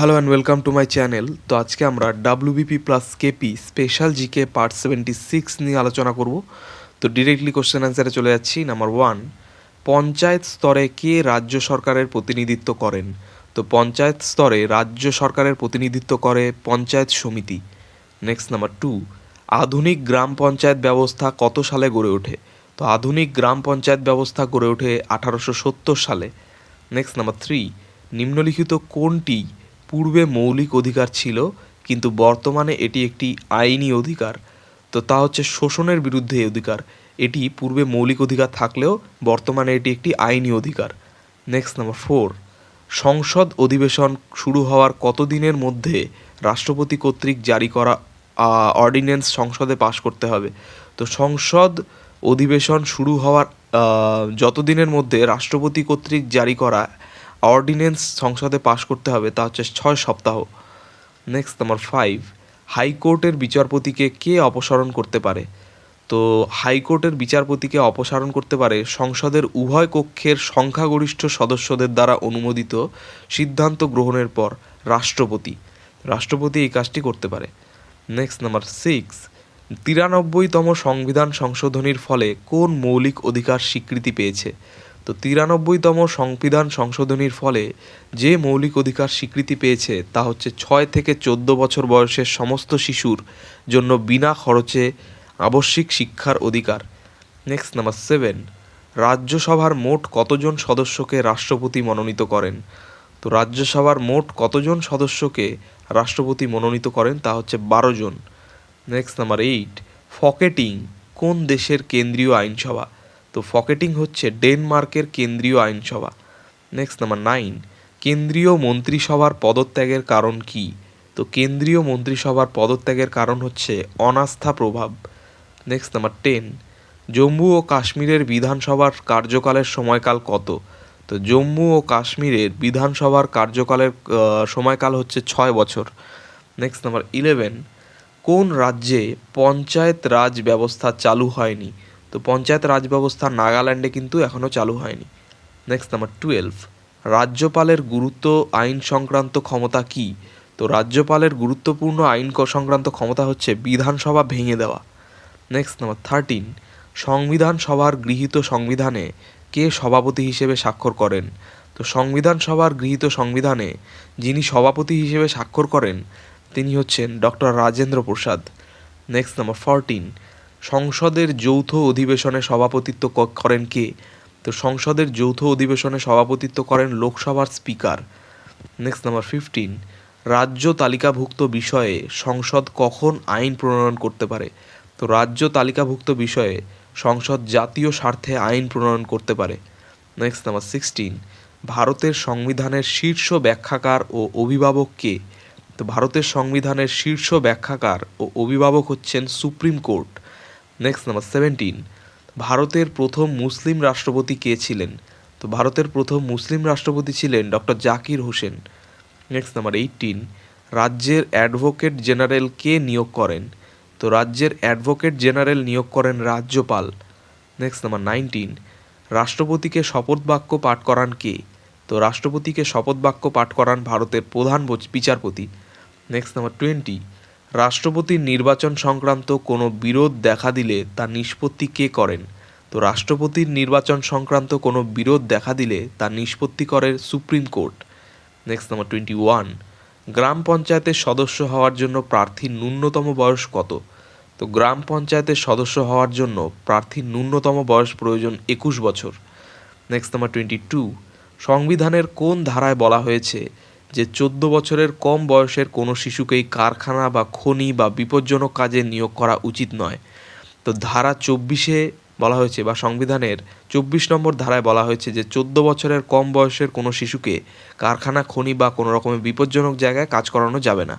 Hello and welcome to my channel তো আজকে আমরা WBP plus KP special GK part seventy six নিয়ে আলোচনা করব। তো ডিরেক্টলি কোশ্চেন অ্যান্সারে চলে যাচ্ছি। নাম্বার ওয়ান পঞ্চায়েত স্তরে কে রাজ্য সরকারের প্রতিনিধিত্ব করেন? তো পঞ্চায়েত স্তরে রাজ্য সরকারের প্রতিনিধিত্ব করে পঞ্চায়েত সমিতি। নেক্সট নাম্বার টু আধুনিক গ্রাম পঞ্চায়েত ব্যবস্থা কত সালে গড়ে ওঠে? তো আধুনিক গ্রাম পঞ্চায়েত ব্যবস্থা গড়ে ওঠে আঠারোশো সত্তর সালে। নেক্সট নাম্বার থ্রি নিম্নলিখিত কোনটি পূর্বে মৌলিক অধিকার ছিল, কিন্তু বর্তমানে এটি একটি আইনি অধিকার। তো তা হচ্ছে শোষণের বিরুদ্ধে অধিকার। এটি পূর্বে মৌলিক অধিকার থাকলেও বর্তমানে এটি একটি আইনি অধিকার। নেক্সট নাম্বার ফোর সংসদ অধিবেশন শুরু হওয়ার কতদিনের মধ্যে রাষ্ট্রপতি কর্তৃক জারি করা অর্ডিন্যান্স সংসদে পাশ করতে হবে? তো সংসদ অধিবেশন শুরু হওয়ার যতদিনের মধ্যে রাষ্ট্রপতি কর্তৃক জারি করা অর্ডিন্যান্স সংসদে পাশ করতে হবে, তা হচ্ছে ছয় সপ্তাহ। নেক্সট নাম্বার ফাইভ হাইকোর্টের বিচারপতিকে কে অপসারণ করতে পারে? তো হাইকোর্টের বিচারপতিকে অপসারণ করতে পারে সংসদের উভয় কক্ষের সংখ্যাগরিষ্ঠ সদস্যদের দ্বারা অনুমোদিত সিদ্ধান্ত গ্রহণের পর রাষ্ট্রপতি। রাষ্ট্রপতি এই কাজটি করতে পারে। নেক্সট নাম্বার সিক্স তিরানব্বইতম সংবিধান সংশোধনীর ফলে কোন মৌলিক অধিকার স্বীকৃতি পেয়েছে? তো তিরানব্বইতম সংবিধান সংশোধনীর ফলে যে মৌলিক অধিকার স্বীকৃতি পেয়েছে তা হচ্ছে ছয় থেকে চোদ্দ বছর বয়সের সমস্ত শিশুর জন্য বিনা খরচে আবশ্যিক শিক্ষার অধিকার। নেক্সট নাম্বার সেভেন রাজ্যসভার মোট কতজন সদস্যকে রাষ্ট্রপতি মনোনীত করেন? তো রাজ্যসভার মোট কতজন সদস্যকে রাষ্ট্রপতি মনোনীত করেন তা হচ্ছে বারো জন। নেক্সট নাম্বার এইট ফকেটিং কোন দেশের কেন্দ্রীয় আইনসভা? তো ফকেটিং হচ্ছে ডেনমার্কের কেন্দ্রীয় আইনসভা। নেক্সট নাম্বার নাইন কেন্দ্রীয় মন্ত্রিসভার পদত্যাগের কারণ কি? তো কেন্দ্রীয় মন্ত্রিসভার পদত্যাগের কারণ হচ্ছে অনাস্থা প্রভাব। নেক্সট নাম্বার টেন জম্মু ও কাশ্মীরের বিধানসভার কার্যকালের সময়কাল কত? তো জম্মু ও কাশ্মীরের বিধানসভার কার্যকালের সময়কাল হচ্ছে ছয় বছর। নেক্সট নাম্বার ইলেভেন কোন রাজ্যে পঞ্চায়েত রাজ ব্যবস্থা চালু হয়নি? তো পঞ্চায়েত রাজ ব্যবস্থা নাগাল্যান্ডে কিন্তু এখনও চালু হয়নি। নেক্সট নাম্বার টুয়েলভ রাজ্যপালের গুরুত্ব আইন সংক্রান্ত ক্ষমতা কি? তো রাজ্যপালের গুরুত্বপূর্ণ আইন সংক্রান্ত ক্ষমতা হচ্ছে বিধানসভা ভেঙে দেওয়া। নেক্সট নাম্বার থার্টিন সংবিধান সভার গৃহীত সংবিধানে কে সভাপতি হিসেবে স্বাক্ষর করেন? তো সংবিধান সভার গৃহীত সংবিধানে যিনি সভাপতি হিসেবে স্বাক্ষর করেন, তিনি হচ্ছেন doctor Rajendra Prasad. Next number fourteen সংসদের যৌথ অধিবেশনে সভাপতিত্ব করেন কে? তো সংসদের যৌথ অধিবেশনে সভাপতিত্ব করেন লোকসভার স্পিকার। নেক্সট নাম্বার ফিফটিন রাজ্য তালিকাভুক্ত বিষয়ে সংসদ কখন আইন প্রণয়ন করতে পারে? তো রাজ্য তালিকাভুক্ত বিষয়ে সংসদ জাতীয় স্বার্থে আইন প্রণয়ন করতে পারে। নেক্সট নাম্বার সিক্সটিন ভারতের সংবিধানের শীর্ষ ব্যাখ্যাকার ও অভিভাবক কে? তো ভারতের সংবিধানের শীর্ষ ব্যাখ্যাকার ও অভিভাবক হচ্ছেন supreme court. Next number seventeen ভারতের প্রথম মুসলিম রাষ্ট্রপতি কে ছিলেন? তো ভারতের প্রথম মুসলিম রাষ্ট্রপতি ছিলেন doctor Zakir Hussain. Next number eighteen রাজ্যের অ্যাডভোকেট জেনারেল কে নিয়োগ করেন? তো রাজ্যের অ্যাডভোকেট জেনারেল নিয়োগ করেন রাজ্যপাল। নেক্সট নাম্বার নাইনটিন রাষ্ট্রপতিকে শপথ বাক্য পাঠ করান কে? তো রাষ্ট্রপতিকে শপথ বাক্য পাঠ করান ভারতের প্রধান বিচারপতি। নেক্সট নাম্বার টোয়েন্টি রাষ্ট্রপতির নির্বাচন সংক্রান্ত কোনো বিরোধ দেখা দিলে তা নিষ্পত্তি কে করেন? তো রাষ্ট্রপতির নির্বাচন সংক্রান্ত কোনো বিরোধ দেখা দিলে তা নিষ্পত্তি করে supreme court. Next number twenty one গ্রাম পঞ্চায়েতের সদস্য হওয়ার জন্য প্রার্থীর ন্যূনতম বয়স কত? তো গ্রাম পঞ্চায়েতের সদস্য হওয়ার জন্য প্রার্থীর ন্যূনতম বয়স প্রয়োজন একুশ বছর। নেক্সট নাম্বার টোয়েন্টি টু সংবিধানের কোন ধারায় বলা হয়েছে যে চোদ্দ বছরের কম বয়সের কোনো শিশুকেই কারখানা বা খনি বা বিপজ্জনক কাজে নিয়োগ করা উচিত নয়। তো ধারা চব্বিশে বলা হয়েছে বা সংবিধানের চব্বিশ নম্বর ধারায় বলা হয়েছে যে চোদ্দ বছরের কম বয়সের কোনো শিশুকে কারখানা, খনি বা কোনো রকমের বিপজ্জনক জায়গায় কাজ করানো যাবে না।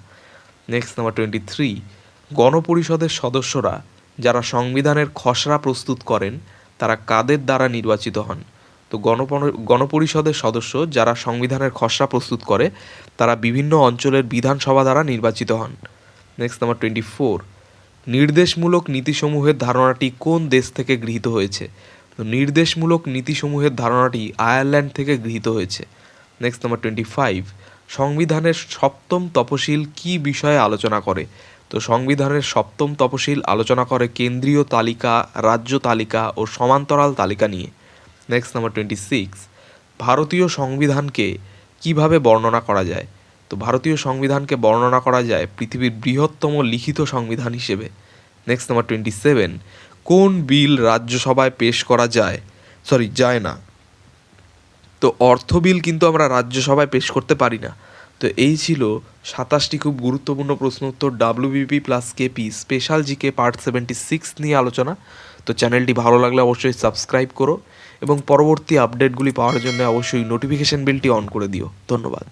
নেক্সট নাম্বার টোয়েন্টি থ্রি গণপরিষদের সদস্যরা যারা সংবিধানের খসড়া প্রস্তুত করেন, তারা কাদের দ্বারা নির্বাচিত হন? তো গণপরিষদের সদস্য যারা সংবিধানের খসড়া প্রস্তুত করে, তারা বিভিন্ন অঞ্চলের বিধানসভা দ্বারা নির্বাচিত হন। নেক্সট নাম্বার টোয়েন্টি ফোর নির্দেশমূলক নীতিসমূহের ধারণাটি কোন দেশ থেকে গৃহীত হয়েছে? তো নির্দেশমূলক নীতিসমূহের ধারণাটি আয়ারল্যান্ড থেকে গৃহীত হয়েছে। নেক্সট নাম্বার টোয়েন্টি ফাইভ সংবিধানের সপ্তম তপশিল কি বিষয়ে আলোচনা করে? তো সংবিধানের সপ্তম তপশিল আলোচনা করে কেন্দ্রীয় তালিকা, রাজ্য তালিকা ও সমান্তরাল তালিকা নিয়ে। নেক্সট নাম্বার টোয়েন্টি সিক্স ভারতীয় সংবিধানকে কীভাবে বর্ণনা করা যায়? তো ভারতীয় সংবিধানকে বর্ণনা করা যায় পৃথিবীর বৃহত্তম লিখিত সংবিধান হিসেবে। নেক্সট নাম্বার টোয়েন্টি সেভেন কোন বিল রাজ্যসভায় পেশ করা যায়? সরি যায় না। তো অর্থ বিল কিন্তু আমরা রাজ্যসভায় পেশ করতে পারি না। তো এই ছিল সাতাশটি খুব গুরুত্বপূর্ণ প্রশ্ন উত্তর WBP plus KP special GK part seventy six নিয়ে আলোচনা। তো চ্যানেলটি ভালো লাগলে অবশ্যই সাবস্ক্রাইব করো এবং পরবর্তী আপডেটগুলি পাওয়ার জন্য অবশ্যই নোটিফিকেশন বিলটি অন করে দিও। ধন্যবাদ।